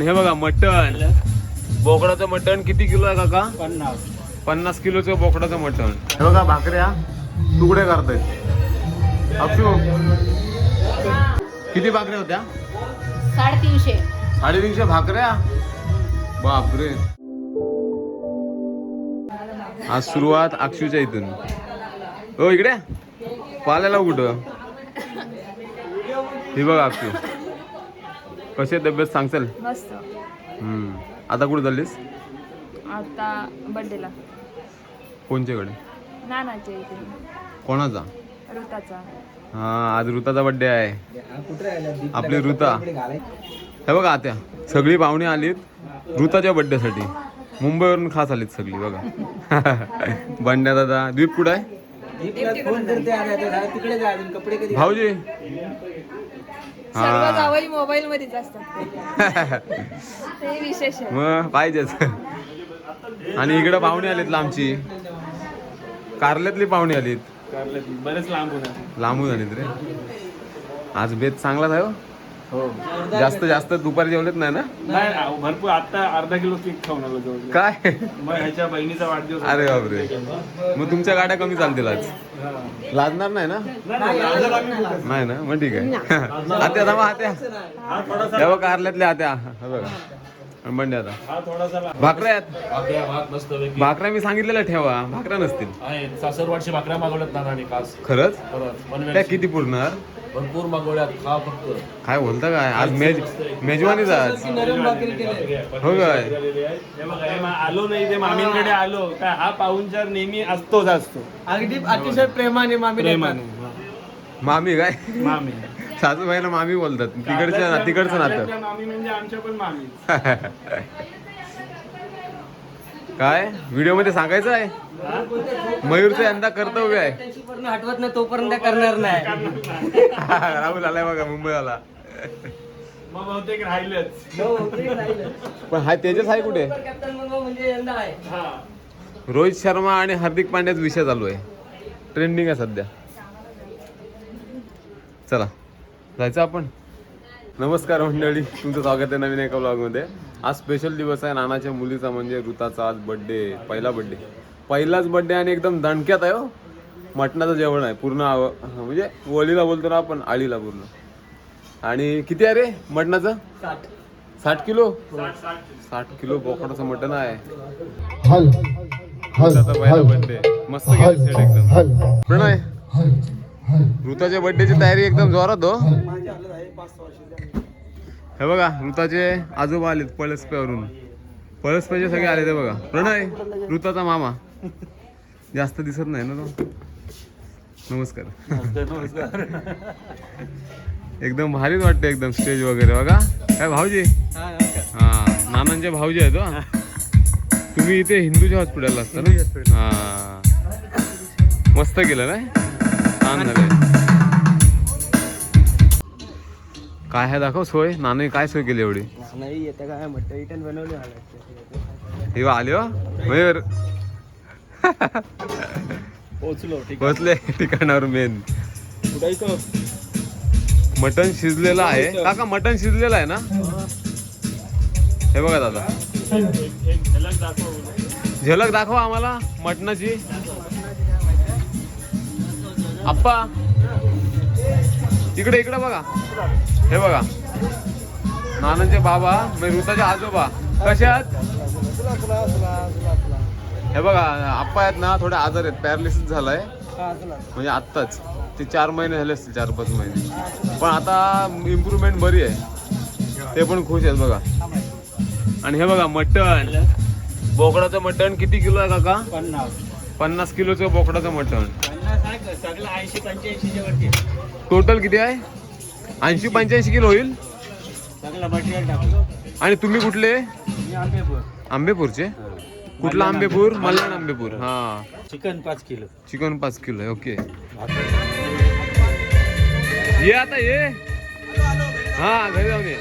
आणि हे बघा मटण. बोकडाचं मटण किती किलो आहे काका? पन्नास. पन्नास किलोचं बोकडाचं मटण. हे बघा भाकऱ्या तुकडे करतायत. अक्षू किती भाकऱ्या होत्या? साडेतीनशे. साडेतीनशे भाकऱ्या? बापरे. आज सुरुवात अक्षूच्या इथून. हो इकडे? पाल्याला कुठं? ही बघ अक्षू. कशी आहे तब्येत? मस्त. हम्म. आता कुठे चाललीस? आता बर्थडेला कोणच्याकडे? नानाच्या इथे. कोणाचा? ऋताचा. हा आज ऋताचा बड्डे आहे. आपली ऋता. हे बघा आत्या सगळी पाहुणे आलीत ऋताच्या बड्डेसाठी मुंबईवरून खास आलीत सगळी बघा. बंड्या दादा द्वीप कुठं आहे? तिकडे जा अजून कपडे कधी भाऊजी. सर्व हा जावई मोबाईल मध्येच असतात. हे विशेष आहे. मग पाहिजेच. आणि इकडं पाहुणे आलीत लांबची. कारल्यातली पाहुणे आलीत. बरेच लांब होणार लांबून आलीत रे. आज बेत चांगलाच आहे हो. हो. जास्त जास्त दुपारी जेवलेत नाही ना? नाही ना, भरपूर आता अर्धा किलो केक खाऊन आलो जवळ काय? मग ह्याच्या बहिणीचा वाढदिवस अरे बापरे. मग तुमच्या गाड्या कमी चालतील आज? लाजणार नाही ना? नाही ना? मग ठीक आहे. आत्या थांबा आत्या. हा थोडासा. हे बघ कारल्यातल्या आत्या. हे बघा. बंडे आता. हा भाकऱ्या आहेत? मी सांगितलेल्या ठेवा. भाकऱ्या नसतील. सासरवाडची भाकऱ्या मागवल्यात खास खरंच? त्या. किती पुरणार? भरपूर मागवल्यात खा फक्त काय बोलता काय? आज मेज मेजवानीच आज. हो काय हे बघा, हे मा- आलो नाही ते मामींकडे आलो. काय हा पाहुणचार नेहमी असतोच असतो. अगदी अतिशय प्रेमाने मामी प्रेमाने. मामी काय? मामी. सासूबाईला मामी बोलतात. तिकडच्या ना तिकडचं नातं. मामी म्हणजे आमच्या पण मामी. काय? व्हिडिओमध्ये सांगायचं आहे? मयूरचं यंदा कर्तव्य आहे. त्यांची हटवत नाही तोपर्यंत करणार नाही. राहुल आलाय बघा बहुतेक राहिलंच. हो. पण हा तेजस आहे कुठे? म्हणजे हा. रोहित शर्मा आणि हार्दिक पांड्याचा विषय चालू आहे. ट्रेंडिंग आहे सध्या. चला जायचं आपण? नमस्कार मंडळी तुमचं स्वागत आहे नवीन एका ब्लॉगमध्ये आज स्पेशल दिवस आहे नानाच्या मुलीचा म्हणजे ऋताचा आज बड्डे पहिला बड्डे पहिलाच बड्डे आणि एकदम दणक्यात आहे हो. मटणाचं जेवण आहे पूर्ण आव म्हणजे वलीला बोलतो ना आपण आळीला पूर्ण. आणि किती आहे रे मटणाचं? साठ. साठ किलो? साठ किलो बोकडाचं मटण आहे. बर्थडे मस्त एकदम. प्रणय? ऋताच्या बर्थडेची तयारी एकदम जोरात हो. हे बघा ऋताचे आजोबा आलेत पळसप्यावरून. पळसप्याचे सगळे आले ते बघा. प्रणय ऋताचा मामा. जास्त दिसत नाही ना तो? नमस्कार. एकदम भारीच वाटतं एकदम स्टेज वगैरे. बघा. काय भाऊजी? हा नानांचे भाऊजी आहेत हो. तुम्ही इथे हिंदूच्या हॉस्पिटलला असता ना? हा. मस्त केलं ना काय आहे दाखव सोय? नाने काय सोय केली एवढी? नाही येते काय? म्हटलं रिटर्न बनवले हे आले हो? मयूर. पोचलो बसले ठिकाणावर मेन मटन शिजलेलं आहे. काका मटन शिजलेलं आहे ना? हे बघा दादा. झलक दाखव. झलक दाखवा आम्हाला मटणाची. आप्पा. इकडे इकडे बघा. हे बघा. नानांचे बाबा मी ऋताचे आजोबा. कसे आहेत? हे बघा आप्पा आहेत ना थोडे आजार आहेत. पॅरालिसिस झालाय. म्हणजे आत्ताच. ते चार महिने झाले असतील चार पाच महिने. पण आता इम्प्रूव्हमेंट बरी आहे. ते पण खुश आहेत बघा. आणि हे बघा मटण. बोकडाचं मटण किती किलो आहे काका? पन्नास. पन्नास किलोचं बोकडाचं मटण. टोटल किती आहे? ऐंशी पंच्याऐंशी किलो होईल. आणि तुम्ही कुठले? आंबेपूरचे. कुठला आंबेपूर? मल्याण आंबेपूर. हा. चिकन पाच किलो चिकन पाच किलो आहे ओके. ये आता ये. हा घरी जाऊन ये.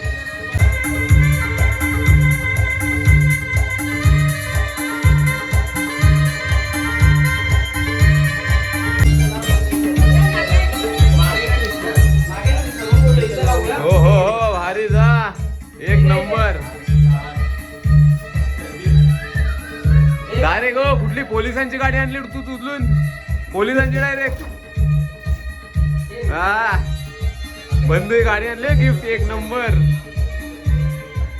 पोलिसांची गाडी आणली तू उचलून. पोलिसांची डायरेक्ट हा. बंद गाडी आणली गिफ्ट एक नंबर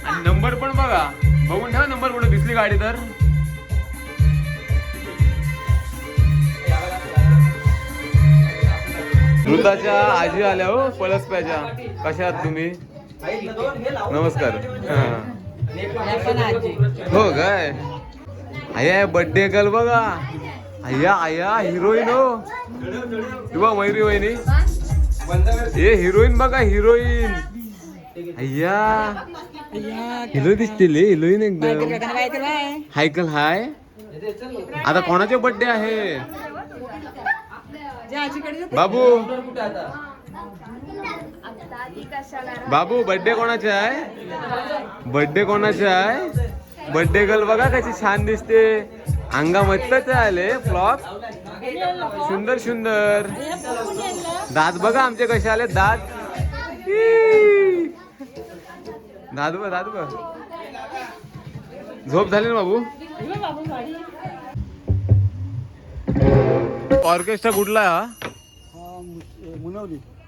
आणि नंबर पण बघा. बघून ठेवा नंबर कुठे दिसली गाडी तर. ऋताच्या आजी आल्या हो पळसप्याच्या कशा आहात तुम्ही? नमस्कार. हा. हो काय? अय्या बर्थडे गर्ल बघा. अय्या अय्या हिरोईन हो. किंवा मयुरी वहिनी. हे हिरोईन बघा हिरोईन अय्या हिरो दिसतील हिरोईन एकदम. हायकल हाय आता कोणाचे बर्थडे आहे? बाबू. बाबू बर्थडे कोणाचे आहे? बर्थडे कोणाचे आहे? बर्थडे गर्ल बघा कशी छान दिसते. अंगा मस्तच आले फ्लॉक सुंदर सुंदर. दात बघा आमचे कसे आले. दात. दात बघ दात बघ. झोप झाली ना बाबू? ऑर्केस्ट्रा कुठला हा?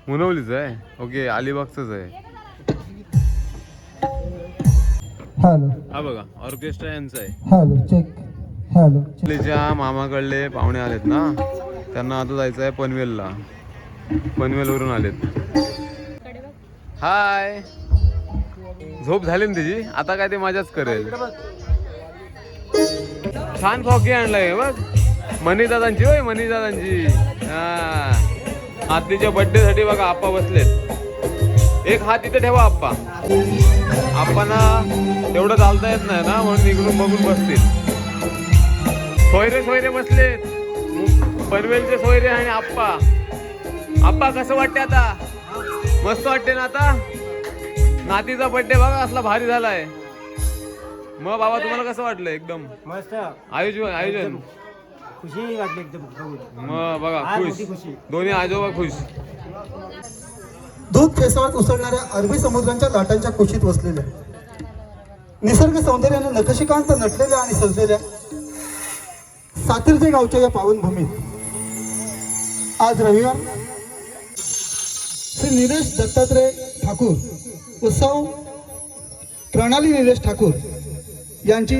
मुनवलीच आहे. ओके अलिबागच आहे. हा बघा ऑर्केस्ट्रा यांचा आहे. हॅलो चेक हॅलो मामाकडले पाहुणे आलेत ना? त्यांना आता जायचं आहे पनवेलला. पनवेलवरून आलेत. हाय झोप झाली ना तिची? आता काय ते मजाच करेल. छान फॉकी आणलाय बघ. मनी दादांची होय मनी दादांची हा. आत्तीच्या बर्थडे साठी बघा आप्पा बसलेत. एक हात इथे ठेवा आप्पा. आप्पांना तेवढं चालता येत नाही ना म्हणून इकडून बघून बसतील. सोयरे सोयरे बसलेत. पनवेलचे सोयरे आणि आप्पा. आप्पा कसं वाटते आता? मस्त वाटते ना आता? नातीचा बर्थडे बघा असला भारी झालाय. मग बाबा तुम्हाला कसं वाटलं एकदम? मस्त. आयोजन आयोजन. खुशी वाटली एकदम मग बघा खुशी. दोन्ही आजोबा खुश. दूध फेसाळत उसळणाऱ्या अरबी समुद्रांच्या लाटांच्या कुशीत वसलेल्या. निसर्ग सौंदर्याने नखशिकांत नटलेल्या आणि सजलेल्या सातिर्जे गावच्या या पावनभूमीत आज रविवार. श्री निलेश दत्तात्रय ठाकूर उत्सव प्रणाली निलेश ठाकूर यांची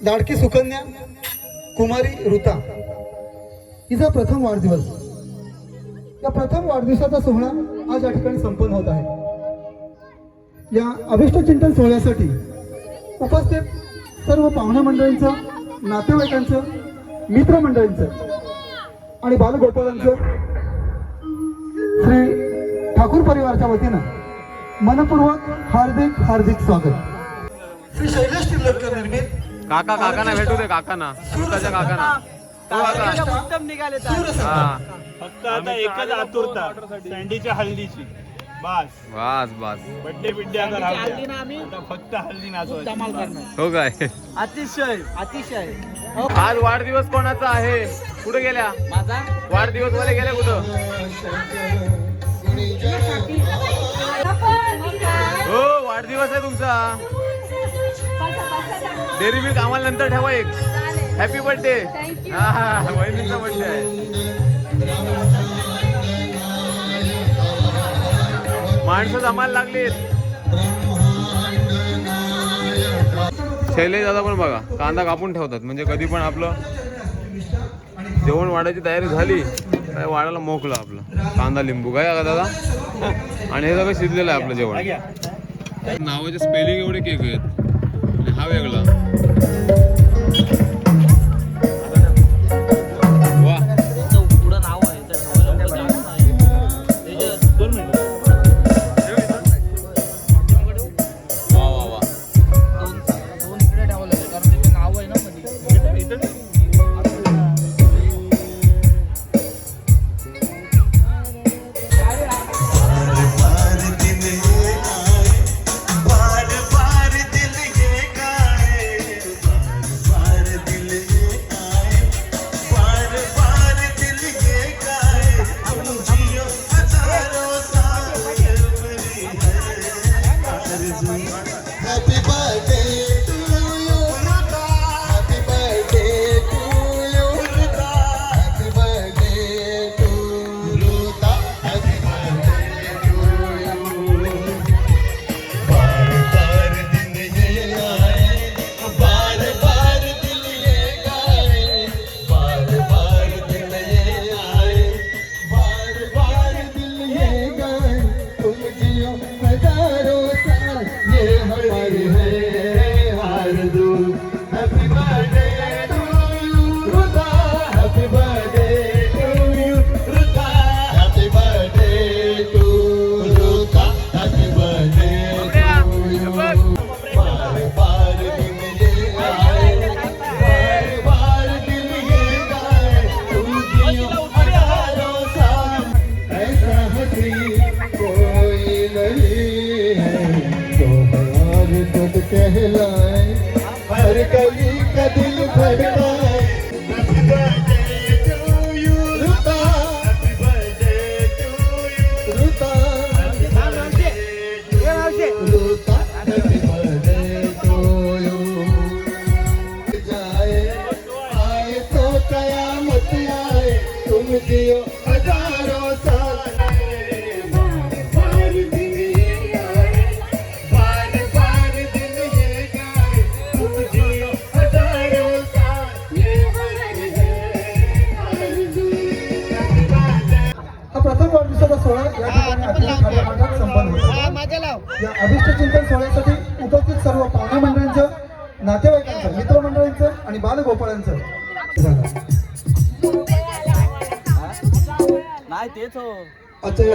लाडकी सुकन्या कुमारी ऋता. हिचा प्रथम वाढदिवस. या प्रथम वाढदिवसाचा सोहळा आज या ठिकाणी संपन्न होत आहे. या अभिष्ट चिंतन सोहळ्यासाठी उपस्थित सर्व पाहुणे मंडळींचं नातेवाईकांचं मित्रमंडळींचं आणि बालगोपाळांचं श्री ठाकूर परिवारच्या वतीनं मनपूर्वक हार्दिक हार्दिक स्वागत. श्री शैलेश निर्मित. काका काकांना भेटू दे काकांना. ऋताच्या काकांना काका. उत्तम निघाले हा. फक्त आता एकच आतुरता सँडीच्या हल्दीची बस. बस बस. बड्डे आता फक्त हल्दी नाचवायची. हो काय? अतिशय अतिशय. आज वाढदिवस कोणाचा आहे? कुठे गेल्या? माझा? वाढदिवस वाले गेल्या कुठं? हो वाढदिवस आहे तुमचा. डेअरी मिल्क आम्हाला नंतर ठेवा एक. हॅपी बर्थडे हा वहिनीचा बर्थडे आहे. माणसं जमायला लागलीत. शैलेश दादा पण बघा कांदा कापून ठेवतात. म्हणजे कधी पण आपलं जेवण वाढायची तयारी झाली काय वाढायला मोकलं आपलं. कांदा लिंबू. काय का दादा? आणि हे सगळं शिजलेलं आहे आपलं जेवण. नावाचे स्पेलिंग एवढे केक आहेत. आणि हा वेगळा. birthday.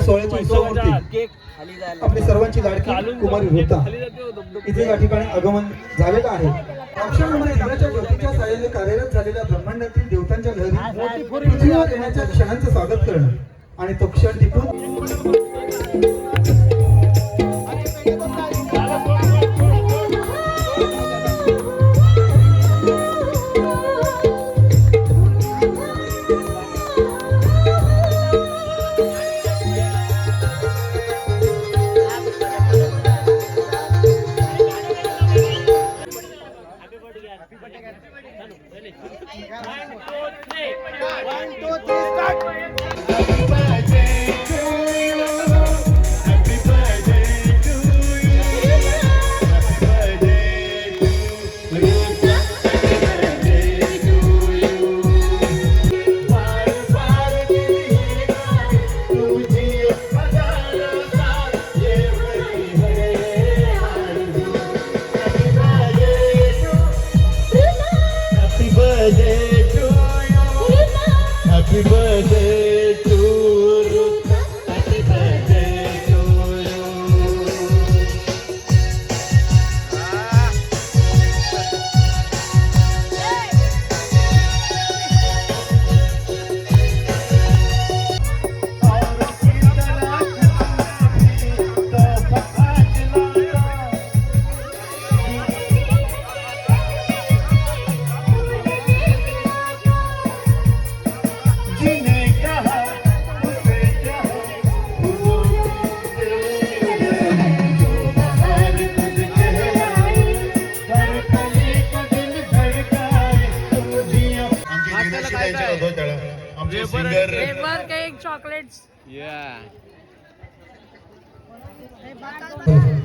या सोहळ्याची उत्सवमूर्ती केक खाली जायला आपली सर्वांची लाडकी कुमारी होता. इथे या ठिकाणी आगमन झालेलं आहे. ज्योतीच्या साह्याने कार्यरत झालेल्या ब्रह्मांडातील देवतांच्या लहरी पृथ्वीवर येण्याच्या क्षणांचं स्वागत करणं आणि तो क्षण टिपून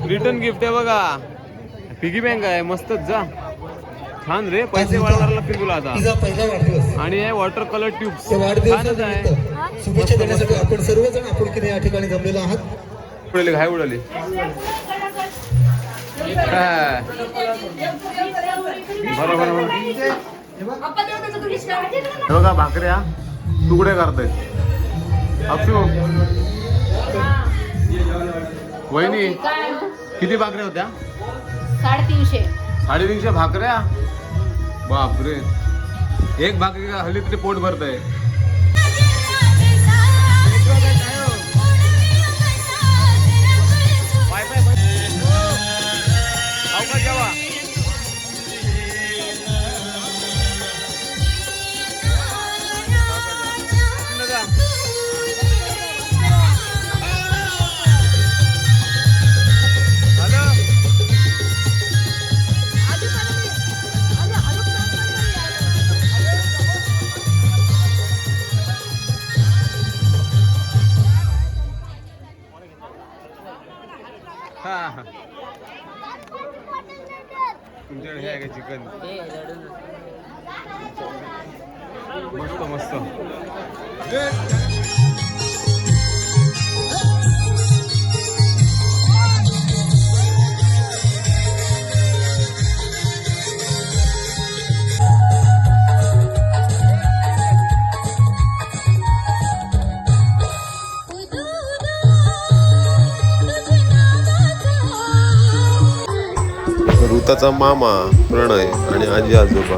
रिटर्न गिफ्ट आहे बघा. पिगी बँक आहे. मस्तच जा. छान रे. पैसे वाढवायला लागतील तुला आता. आणि आहे वॉटर कलर ट्यूब्स छानच आहे. वाढदिवसानिमित्त शुभेच्छा देण्यासाठी आपण सर्वजण या ठिकाणी जमलेलो आहात. उडाली घाय उडाली. हा. बरोबर बरोबर. हे बघा. भाकऱ्या तुकडे करतायत. अक्षू वहिनी किती भाकऱ्या होत्या? साडेतीनशे. साडेतीनशे भाकऱ्या? बापरे. एक भाकरी का हल्ली तरी पोट भरत आहे चिकन मस्त मस्त ऋताचा मामा प्रणय आणि आजी आजोबा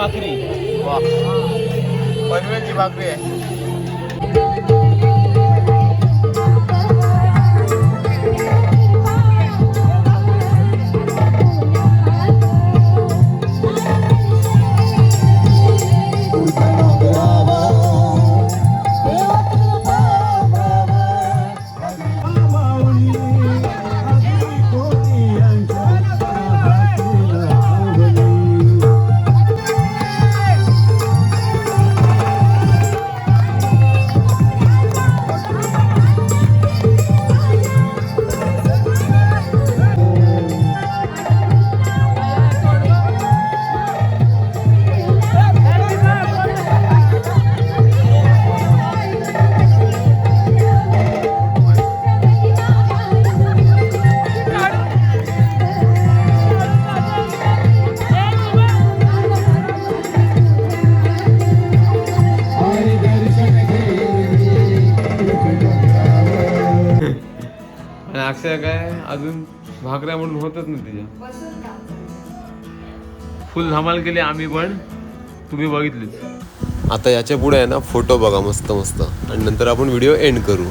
भाकरी. वा पनवेलची भाकरी आहे. अक्षय काय अजून भाकऱ्या म्हणून होतच नाही तिच्या. फुल धमाल केली आम्ही पण. तुम्ही बघितलीच. आता याच्यापुढे आहे ना फोटो बघा मस्त मस्त. आणि नंतर आपण व्हिडिओ एंड करू.